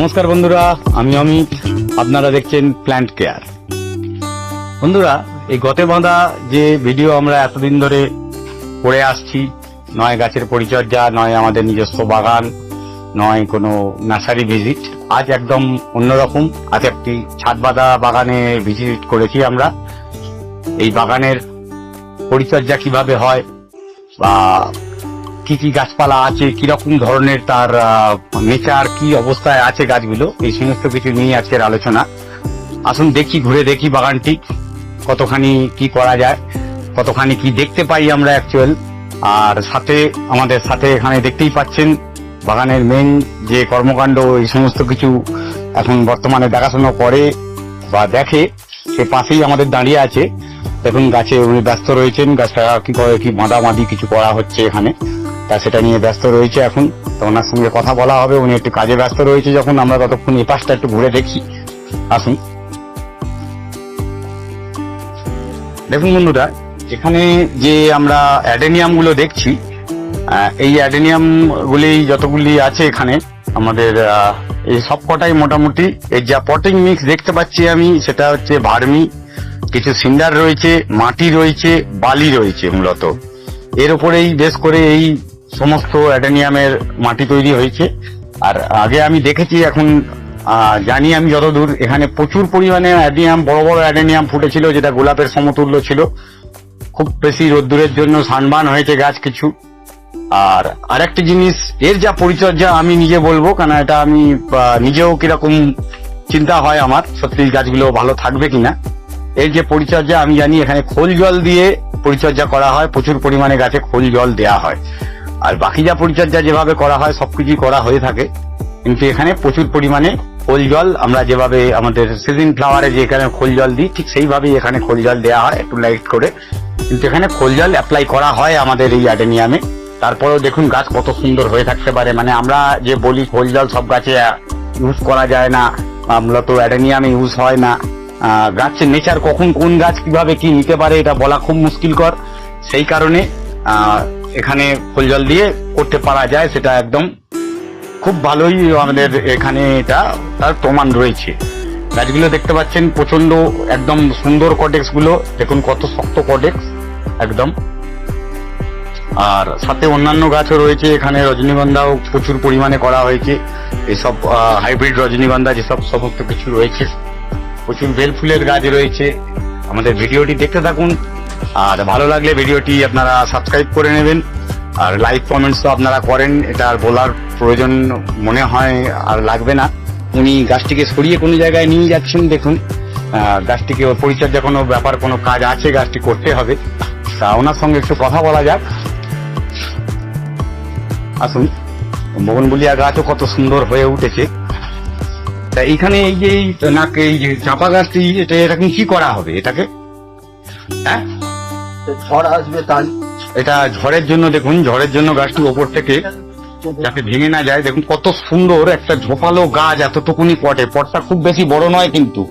নমস্কার বন্ধুরা, আমি অমিত। আপনারা দেখছেন প্ল্যান্ট কেয়ার বন্ধুরা, এই গতে বাঁধা যে ভিডিও আমরা এতদিন ধরে করে আসছি, নয় গাছের পরিচর্যা, নয় আমাদের নিজস্ব বাগান, নয় কোনো নার্সারি ভিজিট আজ একদম অন্যরকম। আজ একটি ছাদ বাঁধা বাগানে ভিজিট করেছি আমরা। এই বাগানের পরিচর্যা কীভাবে হয় বা কি কি গাছপালা আছে, কীরকম ধরনের তার নেচার, কি অবস্থায় আছে গাছগুলো, এই সমস্ত কিছু নিয়ে আজকের আলোচনা। আসুন দেখি, ঘুরে দেখি বাগানটি, কতখানি কি করা যায়, কতখানি কি দেখতে পাই আমরা অ্যাকচুয়াল আর সাথে, আমাদের সাথে এখানে দেখতেই পাচ্ছেন, বাগানের মেন যে কর্মকাণ্ড, এই সমস্ত কিছু এখন বর্তমানে দেখাশোনা করে বা দেখে, সে পাশেই আমাদের দাঁড়িয়ে আছে। দেখুন, গাছে উনি ব্যস্ত রয়েছেন, গাছটা কি করে, কি বাঁধা বাঁধি কিছু করা হচ্ছে এখানে। তা সেটা নিয়ে ব্যস্ত রয়েছে এখন। তো ওনার সঙ্গে কথা বলা হবে, উনি একটু কাজে ব্যস্ত রয়েছে যখন। আমরা ততক্ষণ এই পাশটা একটু ঘুরে দেখি। আসুন। দেখুন বন্ধুরা, এখানে যে আমরা অ্যাডেনিয়ামগুলো দেখছি এই অ্যাডেনিয়াম গুলি যতগুলি আছে এখানে, আমাদের এই সবকটাই মোটামুটি। এই যা পটিং মিক্স দেখতে পাচ্ছি আমি, সেটা হচ্ছে ভার্মি। কিছু সিন্ডার রয়েছে, মাটি রয়েছে, বালি রয়েছে মূলত। এর উপরেই বেশ করে এই সমস্ত অ্যাডেনিয়ামের মাটি তৈরি হয়েছে। আর আগে আমি দেখেছি, এখন জানি আমি যতদূর, এখানে প্রচুর পরিমাণে অ্যাডেনিয়াম, বড় বড় অ্যাডেনিয়াম ফুটেছিল, যেটা গোলাপের সমতুল্য ছিল। খুব বেশি রোদ্দুরের জন্য সানবান হয়েছে গাছ কিছু। আর আরেকটি জিনিস, এর যা পরিচর্যা আমি নিজে বলব কেন এটা আমি নিজেও কীরকম চিন্তা হয় আমার, সত্যি গাছগুলো ভালো থাকবে কিনা। এর যে পরিচর্যা, আমি জানি এখানে খোল জল দিয়ে পরিচর্যা করা হয়, প্রচুর পরিমাণে গাছে খোল জল দেয়া হয়। আর বাকি যা পরিচর্যা যেভাবে করা হয় সবকিছুই করা হয়ে থাকে। কিন্তু এখানে প্রচুর পরিমাণে খোল জল, আমরা যেভাবে আমাদের সিজন ফ্লাওয়ারে যে এখানে খোল জল দিই, ঠিক সেইভাবেই এখানে খোল জল দেওয়া হয়, একটু লাইট করে। কিন্তু এখানে খোল জল অ্যাপ্লাই করা হয় আমাদের এই অ্যাডেনিয়ামে তারপরেও দেখুন গাছ কত সুন্দর হয়ে থাকতে পারে। মানে আমরা যে বলি খোল জল সব গাছে ইউজ করা যায় না মূলত অ্যাডেনিয়ামে ইউজ হয় না। গাছের নেচার কখন কোন গাছ কীভাবে কি নিতে পারে এটা বলা খুব মুশকিলকর সেই কারণে এখানে খোল জল দিয়ে করতে পারা যায়, সেটা একদম খুব ভালোই আমাদের এখানে এটা, তার প্রমাণ রয়েছে। গাছগুলো দেখতে পাচ্ছেন প্রচণ্ড একদম সুন্দর কটেক্সগুলো দেখুন কত শক্ত কটেক্স একদম। আর সাথে অন্যান্য গাছও রয়েছে, এখানে রজনীগন্ধাও প্রচুর পরিমাণে করা হয়েছে। এসব হাইব্রিড রজনীগন্ধা যেসব সমস্ত কিছু রয়েছে, প্রচুর বেল ফুলের গাছ রয়েছে। আমাদের ভিডিওটি দেখতে থাকুন আর ভালো লাগলে ভিডিওটি আপনারা সাবস্ক্রাইব করে নেবেন। আর লাইক কমেন্টস তো আপনারা করেন, এটা আর বলার প্রয়োজন মনে হয় আর লাগবে না। উনি গাছটিকে সরিয়ে কোনো জায়গায় নিয়ে যাচ্ছেন, দেখুন। গাছটিকে ওর পরিচর্যা কোনো ব্যাপার, কোনো কাজ আছে, গাছটি করতে হবে। তা ওনার সঙ্গে একটু কথা বলা যাক। আসুন, বগনবুলিয়া গাছও কত সুন্দর হয়ে উঠেছে। তা এইখানে এই যে নাক, এই চাপা গাছটি, এটা এরকম কি করা হবে এটাকে? হ্যাঁ? ঝড় আসবে তাই। এটা ঝড়ের জন্য দেখুন, ঝড়ের জন্য গাছটি ওপর থেকে যাতে ভেঙে না যায়, দেখুন কত সুন্দর একটা ঝোপালো গাছ এতটুকুনি পটে। পটটা খুব বেশি বড় নয় কিন্তু।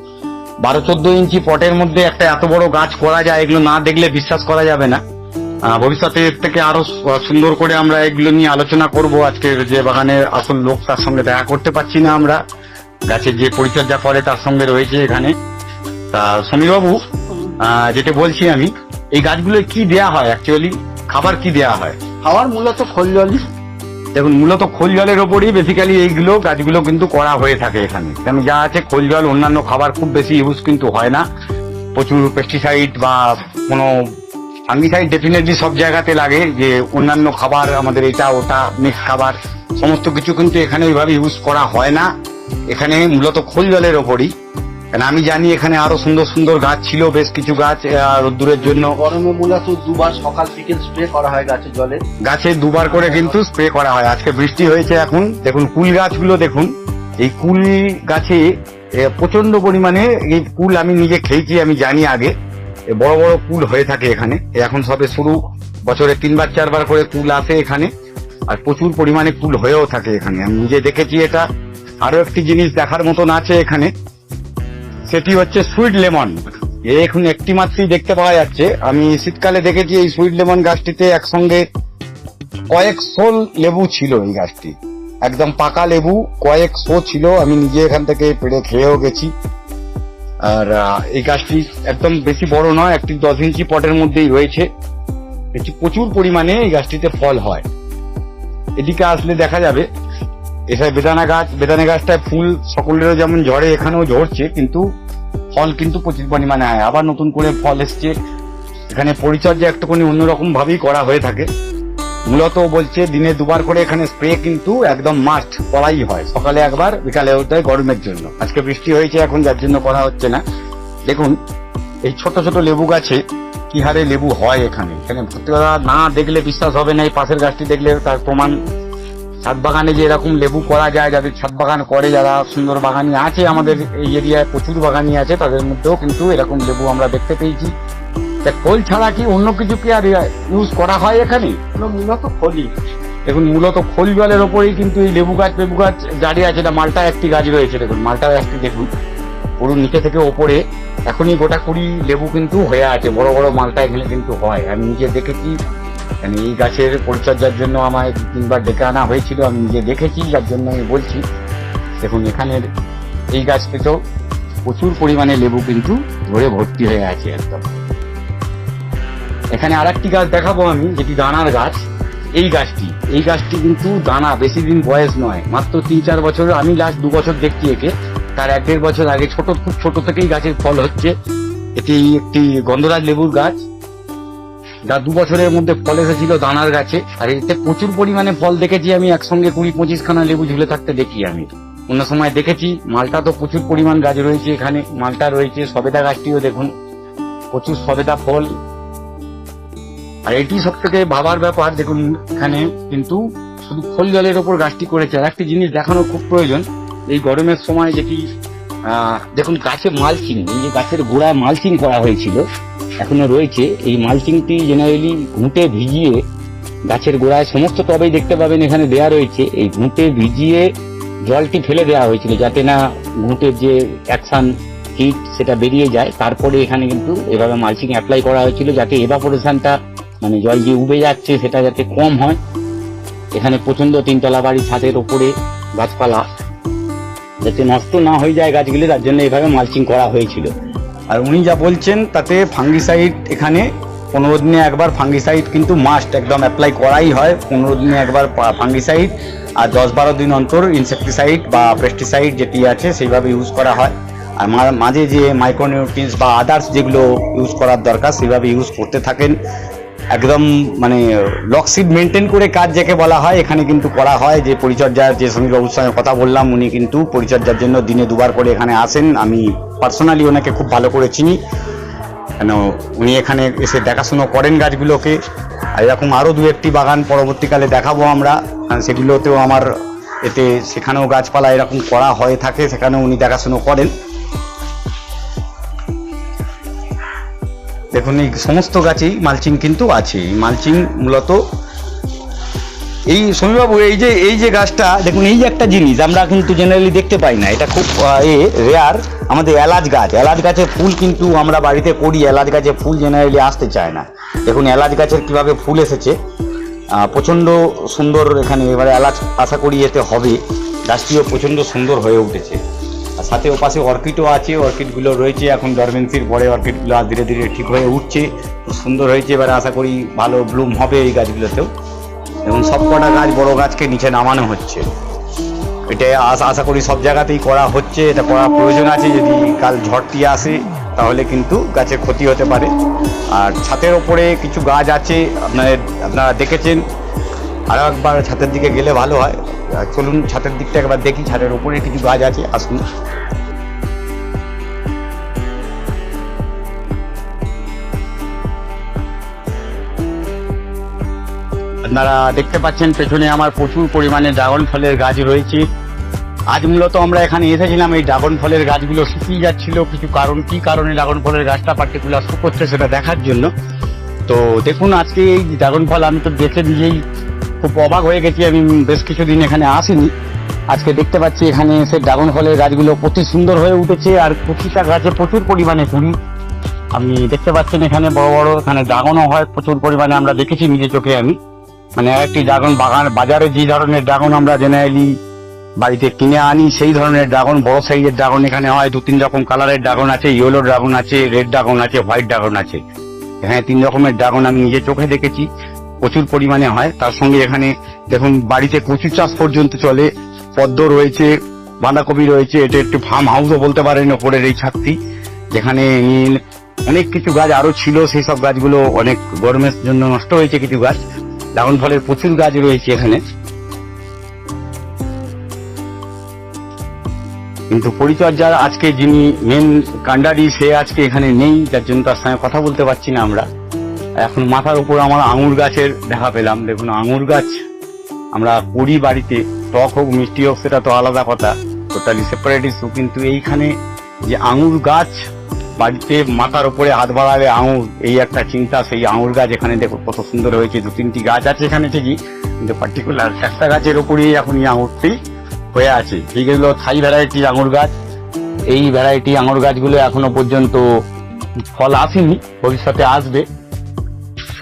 বারো চোদ্দ ইঞ্চি পটের মধ্যে একটা এত বড় গাছ করা যায়, এগুলো না দেখলে বিশ্বাস করা যাবে না। ভবিষ্যতে এর থেকে আরও সুন্দর করে আমরা এগুলো নিয়ে আলোচনা করব। আজকের যে বাগানের আসল লোক, তার সঙ্গে দেখা করতে পারছি না আমরা। গাছের যে পরিচর্যা করে তার সঙ্গে রয়েছে এখানে। তা সমীরবাবু যেটা বলছি আমি এই গাছগুলো কি দেয়া হয় অ্যাকচুয়ালি খাবার কি দেয়া হয়? খাবার মূলত খোল জলই। দেখুন মূলত খোল জলের ওপরই বেসিক্যালি এইগুলো গাছগুলো কিন্তু করা হয়ে থাকে এখানে। কেন যা আছে খোল জল অন্যান্য খাবার খুব বেশি ইউজ কিন্তু হয় না। প্রচুর পেস্টিসাইড বা কোনো ফাঙ্গিসাইড ডেফিনেটলি সব জায়গাতে লাগে যে অন্যান্য খাবার আমাদের এটা ওটা মিক্স খাবার সমস্ত কিছু কিন্তু এখানে ওইভাবে ইউজ করা হয় না। এখানে মূলত খোল জলের ওপরই। কেন আমি জানি এখানে আরও সুন্দর সুন্দর গাছ ছিল বেশ কিছু গাছ রোদ্দুরের জন্য। গরমে মূলত দুবার সকাল বিকেল স্প্রে করা হয় গাছের জলে। গাছে দুবার করে কিন্তু স্প্রে করা হয়। আজকে বৃষ্টি হয়েছে এখন। দেখুন কুল গাছগুলো দেখুন। এই কুল গাছে প্রচণ্ড পরিমাণে এই কুল আমি নিজে খেয়েছি আমি জানি আগে। বড় বড় কুল হয়ে থাকে এখানে। এখন সবে শুরু। বছরে তিনবার চারবার করে কুল আসে এখানে। আর প্রচুর পরিমাণে কুল হয়েও থাকে এখানে। আমি নিজে দেখেছি এটা। আরও একটি জিনিস দেখার মতন আছে এখানে। সেটি হচ্ছে সুইট লেমন। এখন একটি মাত্রই দেখতে পাওয়া যাচ্ছে। আমি শীতকালে দেখেছি এই সুইট লেমন গাছটিতে একসঙ্গে কয়েক শোল লেবু ছিল এই গাছটি। একদম পাকা লেবু, কয়েক শো ছিল। আমি নিজে এখান থেকে পেড়ে খেয়েও গেছি। আর এই গাছটি একদম বেশি বড় নয়, একটি দশ ইঞ্চি পটের মধ্যেই রয়েছে। এটি প্রচুর পরিমাণে এই গাছটিতে ফল হয়। এদিকে আসলে দেখা যাবে এছাড়া বেদানা গাছ, বেদানা গাছটায় ফুল সকলেরও যেমন ঝরে, এখানেও ঝরছে, কিন্তু ফল কিন্তু প্রচুর পরিমাণে হয় আবার নতুন করে ফল এসছে। এখানে পরিচর্যা একটুখানি অন্যরকম ভাবেই করা হয়ে থাকে। মূলত বলছে দিনে দুবার করে এখানে স্প্রে কিন্তু একদম মাস্ট করাই হয়। সকালে একবার, বিকালে হতে হয় গরমের জন্য। আজকে বৃষ্টি হয়েছে, এখন যার জন্য করা হচ্ছে না। দেখুন, এই ছোট ছোট লেবু গাছে কি হারে লেবু হয় এখানে? এখানে না দেখলে বিশ্বাস হবে না, এই পাশের গাছটি দেখলে তার প্রমাণ ছাদ বাগানে যে এরকম লেবু করা যায় যাদের ছাদ বাগান করে যারা সুন্দর বাগানি আছে আমাদের এই এরিয়ায় প্রচুর বাগানি আছে তাদের মধ্যেও কিন্তু এরকম লেবু আমরা দেখতে পেয়েছি। তা খোল ছাড়া কি অন্য কিছু কি আর ইউজ করা হয় এখানে? মূলত খলি দেখুন মূলত খোল জলের ওপরেই কিন্তু এই লেবু গাছ লেবু গাছ দাঁড়িয়ে আছে। এটা মালটা একটি গাছ রয়েছে দেখুন মালটা একটি দেখুন পুরো নিচে থেকে ওপরে। এখনই গোটা কুড়ি লেবু কিন্তু হয়ে আছে বড় বড় মালটা এখানে কিন্তু হয়। আমি নিজে দেখেছি এই গাছের পরিচর্যার জন্য আমায় তিনবার ডেকে আনা হয়েছিল, আমি নিজে দেখেছি, যার জন্য আমি বলছি। দেখুন, এখানের এই গাছটিতেও প্রচুর পরিমাণে লেবু কিন্তু ধরে ভর্তি হয়ে আছে একদম। এখানে আরেকটি গাছ দেখাবো আমি, যেটি দানার গাছ। এই গাছটি এই গাছটি কিন্তু দানা বেশি দিন বয়স নয়, মাত্র তিন চার বছর। আমি লাস্ট দু বছর দেখছি একে, তার এক দেড় বছর আগে ছোট, খুব ছোট থেকেই গাছের ফল হচ্ছে। এটি একটি গন্ধরাজ লেবুর গাছ। যা দু বছরের মধ্যে ফল এসেছিল দানার গাছে। আর এতে প্রচুর পরিমাণে ফল দেখেছি আমি, একসঙ্গে কুড়ি পঁচিশ খানা লেবু ঝুলে থাকতে দেখি আমি। অন্য সময় দেখেছি, মালটা তো প্রচুর পরিমাণ গাছ রয়েছে এখানে, মালটা রয়েছে, সবেদা গাছটিও দেখুন, প্রচুর সবেদা ফল। আর এটি সব থেকে ভাবার ব্যাপার, দেখুন এখানে, কিন্তু শুধু ফল জলের ওপর গাছটি করেছে। আর একটি জিনিস দেখানো খুব প্রয়োজন, এই গরমের সময় যেটি দেখুন গাছে মালচিং, এই যে গাছের গোড়ায় মালচিং করা হয়েছিল এখনও রয়েছে, এই মালচিংটি জেনারেলি ঘুঁটে ভিজিয়ে গাছের গোড়ায় সমস্ত টবেই দেখতে পাবেন, এখানে দেয়া রয়েছে। এই ঘুঁটে ভিজিয়ে জলটি ফেলে দেওয়া হয়েছিল যাতে না ঘুঁটের যে অ্যাকশন হিট সেটা বেরিয়ে যায়। তারপরে এখানে কিন্তু এভাবে মালচিং অ্যাপ্লাই করা হয়েছিল যাতে এভাপোরেশনটা মানে জল যে উবে যাচ্ছে সেটা যাতে কম হয়। এখানে প্রচণ্ড তিনতলা বাড়ি ছাদের ওপরে গাছপালা যাতে নষ্ট না হয়ে যায় গাছগুলি, তার জন্য এভাবে মালচিং করা হয়েছিল। আর উনি যা বলছেন, তাতে ফাঙ্গিসাইড এখানে পনেরো দিনে একবার ফাঙ্গিসাইড কিন্তু মাস্ট একদম অ্যাপ্লাই করাই হয়। পনেরো দিনে একবার ফাঙ্গিসাইড আর দশ বারো দিন অন্তর ইনসেকটিসাইড বা পেস্টিসাইড যেটি আছে, সেইভাবে ইউজ করা হয়। আর মাঝে যে মাইক্রোনিউট্রিয়েন্টস বা আদার্স যেগুলো ইউজ করার দরকার সেভাবে ইউজ করতে থাকেন। একদম মানে লকসিড মেনটেন করে কাজ যাকে বলা হয়, এখানে কিন্তু করা হয় যে পরিচর্যার যে সমীর বাবুর সঙ্গে কথা বললাম, উনি কিন্তু পরিচর্যার জন্য দিনে দুবার করে এখানে আসেন। আমি পার্সোনালি ওনাকে খুব ভালো করে চিনি। কেন, উনি এখানে এসে দেখাশুনো করেন গাছগুলোকে। আর এরকম আরও দু একটি বাগান পরবর্তীকালে দেখাবো আমরা। সেগুলোতেও আমার এতে সেখানেও গাছপালা এরকম করা হয়ে থাকে, সেখানেও উনি দেখাশুনো করেন। দেখুন, এই সমস্ত গাছেই মালচিং কিন্তু আছে মালচিং মূলত এই সমীবাবু এই যে এই যে গাছটা, দেখুন, এই যে একটা জিনিস, আমরা কিন্তু জেনারেলি দেখতে পাই না। এটা খুব এ রেয়ার আমাদের এলাচ গাছ। এলাচ গাছের ফুল কিন্তু আমরা বাড়িতে করি, এলাচ গাছে ফুল জেনারেলি আসতে চায় না। দেখুন, এলাচ গাছের কীভাবে ফুল এসেছে। প্রচণ্ড সুন্দর এখানে, এবারে এলাচ আশা করি এতে হবে। গাছটিও প্রচণ্ড সুন্দর হয়ে উঠেছে। আর সাথে ওপাশে অর্কিডও আছে, অর্কিডগুলো রয়েছে। এখন ডরমেন্সির পরে অর্কিডগুলো ধীরে ধীরে ঠিক হয়ে উঠছে। খুব সুন্দর হয়েছে, এবারে আশা করি ভালো ব্লুম হবে এই গাছগুলোতেও। এবং সব কটা গাছ, বড় গাছকে নিচে নামানো হচ্ছে। এটা আশা আশা করি সব জায়গাতেই করা হচ্ছে। এটা করা প্রয়োজন আছে, যদি কাল ঝড়টি আসে, তাহলে কিন্তু গাছের ক্ষতি হতে পারে। আর ছাতের ওপরে কিছু গাছ আছে, আপনাদের আপনারা দেখেছেন। আরও একবার ছাতের দিকে গেলে ভালো হয়। চলুন ছাতের দিকটা একবার দেখি, ছাদের ওপরে কিছু গাছ আছে, আসুন। আপনারা দেখতে পাচ্ছেন, পেছনে আমার প্রচুর পরিমাণে ড্রাগন ফলের গাছ রয়েছে। আজ মূলত আমরা এখানে এসেছিলাম, এই ড্রাগন ফলের গাছগুলো শুকিয়ে যাচ্ছিল। কিছু কারণ, কি কারণে ড্রাগন ফলের গাছটা পার্টিকুলার শুকোচ্ছে সেটা দেখার জন্য। তো দেখুন, আজকে এই ড্রাগন ফল আমি তো দেখে নিজেই খুব অবাক হয়ে গেছি আমি বেশ কিছুদিন এখানে আসিনি। আজকে দেখতে পাচ্ছি এখানে এসে ড্রাগন ফলের গাছগুলো প্রতি সুন্দর হয়ে উঠেছে আর প্রতিটা গাছে প্রচুর পরিমাণে কুড়ি আপনি দেখতে পাচ্ছেন এখানে বড় বড়, এখানে ড্রাগনও হয়, প্রচুর পরিমাণে আমরা দেখেছি নিজে চোখে আমি। মানে একটি ড্রাগন বাগান, বাজারে যে ধরনের ড্রাগন আমরা জেনারেলি বাড়িতে কিনে আনি, সেই ধরনের ড্রাগন বড় সাইজের ড্রাগন এখানে হয়। দু তিন রকম কালারের ড্রাগন আছে ইয়েলো ড্রাগন আছে রেড ড্রাগন আছে হোয়াইট ড্রাগন আছে। এখানে তিন রকমের ড্রাগন আমি নিজে চোখে দেখেছি। প্রচুর পরিমাণে হয়। তার সঙ্গে এখানে দেখুন, বাড়িতে কচু চাষ পর্যন্ত চলে। পদ্ম রয়েছে, বাঁধাকপি রয়েছে, এটা একটু ফার্ম হাউসও বলতে পারেন, ওপরের এই ছাদটি। যেখানে অনেক কিছু গাছ আরও ছিল, সেই সব গাছগুলো অনেক গরমের জন্য নষ্ট হয়েছে কিছু গাছ। ড্রাগন ফলের প্রচুর গাছ রয়েছে এখানে। কিন্তু পরিচর্যার আজকে যিনি মেন কান্ডারি সে আজকে এখানে নেই, যার জন্য তার সঙ্গে কথা বলতে পারছি না আমরা। এখন মাথার উপর আমার আঙুর গাছের দেখা পেলাম। দেখুন, আঙুর গাছ, আমরা করি বাড়িতে টক হোক, মিষ্টি হোক, সেটা তো আলাদা কথা। টোটালি সেপারেট ইস্যু কিন্তু এইখানে যে আঙুর গাছ, বাড়িতে মাথার উপরে হাত বাড়াবে আঙুর, এই একটা চিন্তা, সেই আঙুর গাছ এখানে দেখো কত সুন্দর হয়েছে। দু, তিনটি গাছ আছে এখানে ঠিকই, কিন্তু পার্টিকুলার একটা গাছের উপরেই এখন এই আঙুরটি হয়ে আছে। যেগুলো থাই ভ্যারাইটির আঙুর গাছ। এই ভ্যারাইটি আঙুর গাছগুলো এখনও পর্যন্ত ফল আসেনি, ভবিষ্যতে আসবে।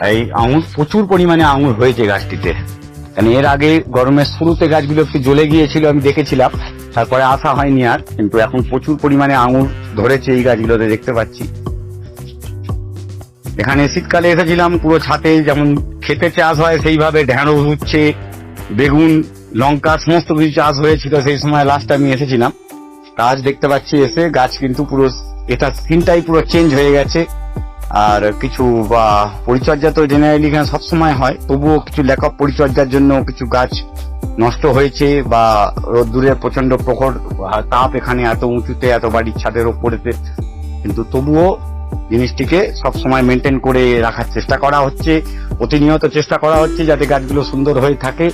এই আঙুর, প্রচুর পরিমাণে আঙুর হয়েছে গাছটিতে। কারণ এর আগে গরমের শুরুতে গাছগুলো একটু জ্বলে গিয়েছিল, আমি দেখেছিলাম। তারপরে আসা হয়নি আর, কিন্তু এখন প্রচুর পরিমাণে আঙুর ধরেছে এই গাছগুলোতে, দেখতে পাচ্ছি। এখানে শীতকালে এসেছিলাম, পুরো ছাতে যেমন খেতে চাষ হয়, সেইভাবে ঢেঁড়স হচ্ছে বেগুন, লঙ্কা, সমস্ত কিছু চাষ হয়েছিল, সেই সময় লাস্ট আমি এসেছিলাম। গাছ দেখতে পাচ্ছি, এসে গাছ কিন্তু পুরো, এটা সিনটাই পুরো চেঞ্জ হয়ে গেছে। আর কিছু, বা পরিচর্যা তো জেনারেলি এখানে সবসময় হয়। তবুও কিছু লেখক পরিচর্যার জন্য কিছু গাছ নষ্ট হয়েছে বা রোদ্দুরের প্রচণ্ড প্রখর তাপ এখানে এত উঁচুতে, এত বাড়ির ছাদের ওপরেতে। কিন্তু তবুও জিনিসটিকে সবসময় মেনটেন করে রাখার চেষ্টা করা হচ্ছে, প্রতিনিয়ত চেষ্টা করা হচ্ছে যাতে গাছগুলো সুন্দর হয়ে থাকে।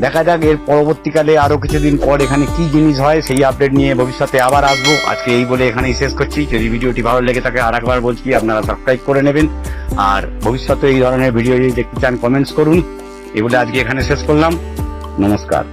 দেখা যাক এর পরবর্তীকালে আরও কিছুদিন পর এখানে কি জিনিস হয়, সেই আপডেট নিয়ে ভবিষ্যতে আবার আসব। আজকে এই বলে এখানেই শেষ করছি। যদি ভিডিওটি ভালো লেগে থাকে আর একবার বলছি, আপনারা সাবস্ক্রাইব করে নেবেন। আর ভবিষ্যতে এই ধরনের ভিডিও যদি দেখতে চান কমেন্টস করুন। এগুলো আজকে এখানে শেষ করলাম। নমস্কার।